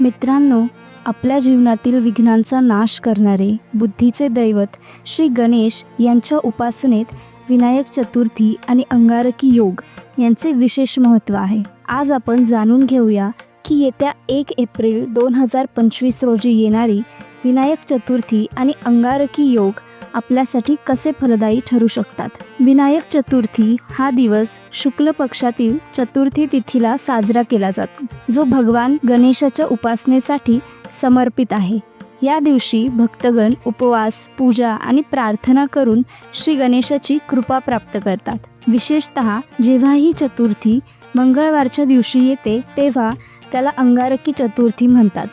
मित्रांनो आपल्या जीवनातील विघ्नांचा नाश करणारे बुद्धीचे दैवत श्री गणेश यांच्या उपासनेत विनायक चतुर्थी आणि अंगारकी योग यांचे विशेष महत्त्व आहे. आज आपण जाणून घेऊया की येत्या एक एप्रिल दोन हजार पंचवीस रोजी येणारी विनायक चतुर्थी आणि अंगारकी योग आपल्यासाठी कसे फलदायी ठरू शकतात? विनायक चतुर्थी हा दिवस शुक्ल पक्षातील चतुर्थी तिथीला साजरा केला जातो. जो भगवान गणेशाच्या उपासनेसाठी समर्पित आहे. या दिवशी भक्तगण उपवास पूजा आणि प्रार्थना करून श्री गणेशाची कृपा प्राप्त करतात. विशेषत जेव्हा ही चतुर्थी मंगळवारच्या दिवशी येते तेव्हा त्याला अंगारकी चतुर्थी म्हणतात.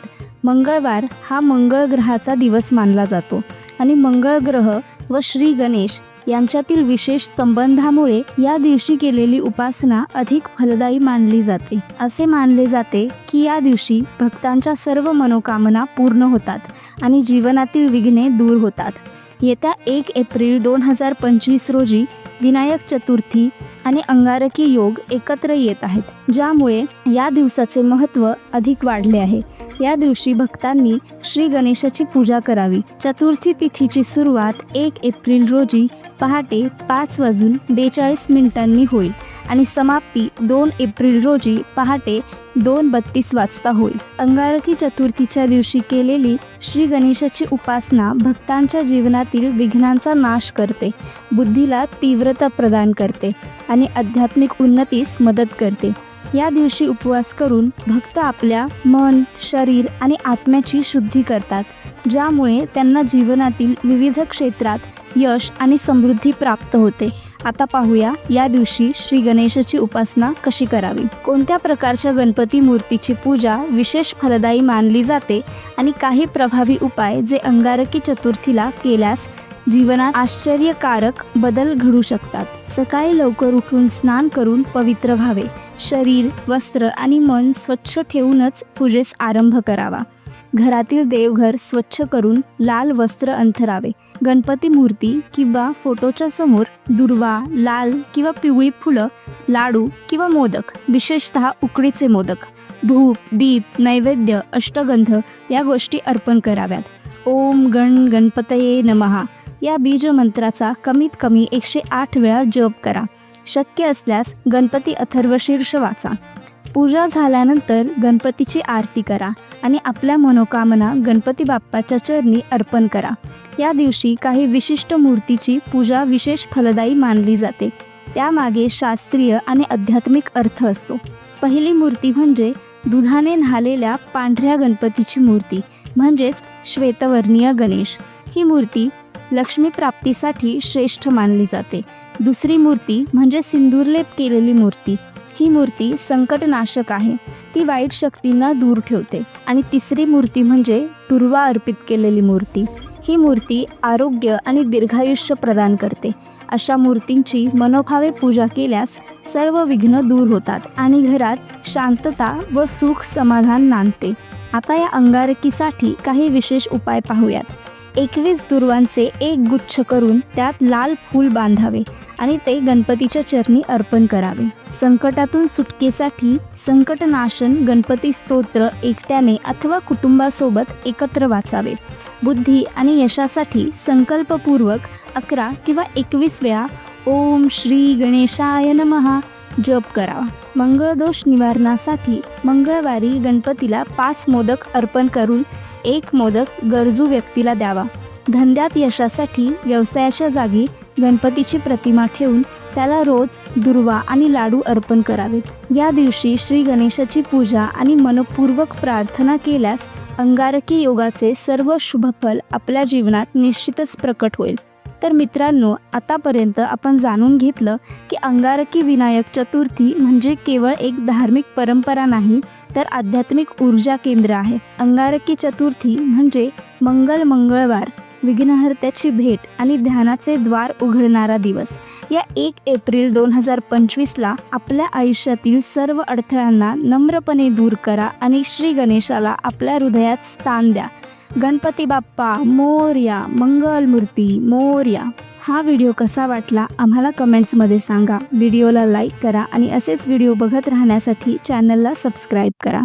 मंगळवार हा मंगळ ग्रहाचा दिवस मानला जातो. आणि मंगळ ग्रह व श्री गणेश यांच्यातील विशेष संबंधामुळे या दिवशी केलेली उपासना अधिक फलदायी मानली जाते. असे मानले जाते की या दिवशी भक्तांच्या सर्व मनोकामना पूर्ण होतात आणि जीवनातील विघ्ने दूर होतात. येत्या एक एप्रिल दोन हजार पंचवीस रोजी विनायक चतुर्थी आणि अंगारकी योग एकत्र येत आहेत. ज्यामुळे या दिवसाचे महत्त्व अधिक वाढले आहे. या दिवशी भक्तांनी श्री गणेशाची पूजा करावी. चतुर्थी तिथीची सुरुवात एक एप्रिल रोजी पहाटे पाच वाजून बेचाळीस मिनिटांनी होईल. आणि समाप्ती दोन एप्रिल रोजी पहाटे दोन बत्तीस वाजता होईल. अंगारकी चतुर्थीच्या दिवशी केलेली श्री गणेशाची उपासना भक्तांच्या जीवनातील विघ्नांचा नाश करते बुद्धीला तीव्रता प्रदान करते आणि आध्यात्मिक उन्नतीस मदत करते. या दिवशी उपवास करून भक्त आपल्या मन शरीर आणि आत्म्याची शुद्धी करतात ज्यामुळे त्यांना जीवनातील विविध क्षेत्रात यश आणि समृद्धी प्राप्त होते. आता पाहूया या दिवशी श्री गणेशाची उपासना कशी करावी. कोणत्या प्रकारच्या गणपती मूर्तीची पूजा विशेष फलदायी मानली जाते आणि काही प्रभावी उपाय जे अंगारकी चतुर्थीला केल्यास जीवनात आश्चर्यकारक बदल घडू शकतात. सकाळी लवकर उठून स्नान करून पवित्र व्हावे. शरीर वस्त्र आणि मन स्वच्छ ठेवूनच पूजेस आरंभ करावा. घरातील देवघर स्वच्छ करून लाल वस्त्र अंथरावे. गणपती मूर्ती किंवा फोटोच्या समोर दुर्वा लाल किंवा पिवळी फुलं लाडू किंवा मोदक विशेषतः उकडीचे मोदक. धूप दीप नैवेद्य अष्टगंध या गोष्टी अर्पण कराव्यात. ओम गण गणपतये नमहा या बीज मंत्राचा कमीत कमी एकशे आठ वेळा जप करा. शक्य असल्यास गणपती अथर्वशीर्ष वाचा. पूजा झाल्यानंतर गणपतीची आरती करा आणि आपल्या मनोकामना गणपती बाप्पाच्या चरणी अर्पण करा. या दिवशी काही विशिष्ट मूर्तीची पूजा विशेष फलदायी मानली जाते. त्यामागे शास्त्रीय आणि आध्यात्मिक अर्थ असतो. पहिली मूर्ती म्हणजे दुधाने न्हालेल्या पांढऱ्या गणपतीची मूर्ती म्हणजेच श्वेतवर्णीय गणेश. ही मूर्ती लक्ष्मी प्राप्तीसाठी श्रेष्ठ मानली जाते. दुसरी मूर्ती म्हणजे सिंदूरलेप केलेली मूर्ती ही मूर्ती संकटनाशक आहे. ती वाईट शक्तींना दूर ठेवते. आणि तिसरी मूर्ती म्हणजे दुर्वा अर्पित केलेली मूर्ती. ही मूर्ती आरोग्य आणि दीर्घायुष्य प्रदान करते. अशा मूर्तींची मनोभावे पूजा केल्यास सर्व विघ्न दूर होतात आणि घरात शांतता व सुख समाधान नांदते. आता या अंगारकीसाठी काही विशेष उपाय पाहूयात. एकवीस दुर्वांचे एक गुच्छ करून त्यात लाल फूल बांधावे आणि ते गणपतीच्या चरणी अर्पण करावे. संकटातून सुटकेसाठी संकटनाशन गणपती स्तोत्र एकट्याने अथवा कुटुंबासोबत एकत्र वाचावे. बुद्धी आणि यशासाठी संकल्पपूर्वक अकरा किंवा एकवीस वेळा ओम श्री गणेशाय नमहा जप करावा. मंगळदोष निवारणासाठी मंगळवारी गणपतीला पाच मोदक अर्पण करून एक मोदक गरजू व्यक्तीला द्यावा. धंद्यात यशासाठी व्यवसायाच्या जागी गणपतीची प्रतिमा ठेवून त्याला रोज दुर्वा आणि लाडू अर्पण करावेत. या दिवशी श्री गणेशाची पूजा आणि मनपूर्वक प्रार्थना केल्यास अंगारकी योगाचे सर्व शुभफल आपल्या जीवनात निश्चितच प्रकट होईल. तर मित्रांनो आतापर्यंत आपण जाणून घेतलं की अंगारकी विनायक चतुर्थी म्हणजे केवळ एक धार्मिक परंपरा नाही तर आध्यात्मिक ऊर्जा केंद्र आहे. अंगारकी चतुर्थी म्हणजे मंगल मंगळवार विघ्नहर्त्याची भेट आणि ध्यानाचे द्वार उघडणारा दिवस. या एक एप्रिल दोन हजार पंचवीसला आपल्या आयुष्यातील सर्व अडथळ्यांना नम्रपणे दूर करा आणि श्री गणेशाला आपल्या हृदयात स्थान द्या. गणपती बाप्पा मोर्या मंगलमूर्ती मोर्या. हा व्हिडिओ कसा वाटला आम्हाला कमेंट्समध्ये सांगा. व्हिडिओला लाईक करा आणि असेच व्हिडिओ बघत राहण्यासाठी चॅनलला सबस्क्राईब करा.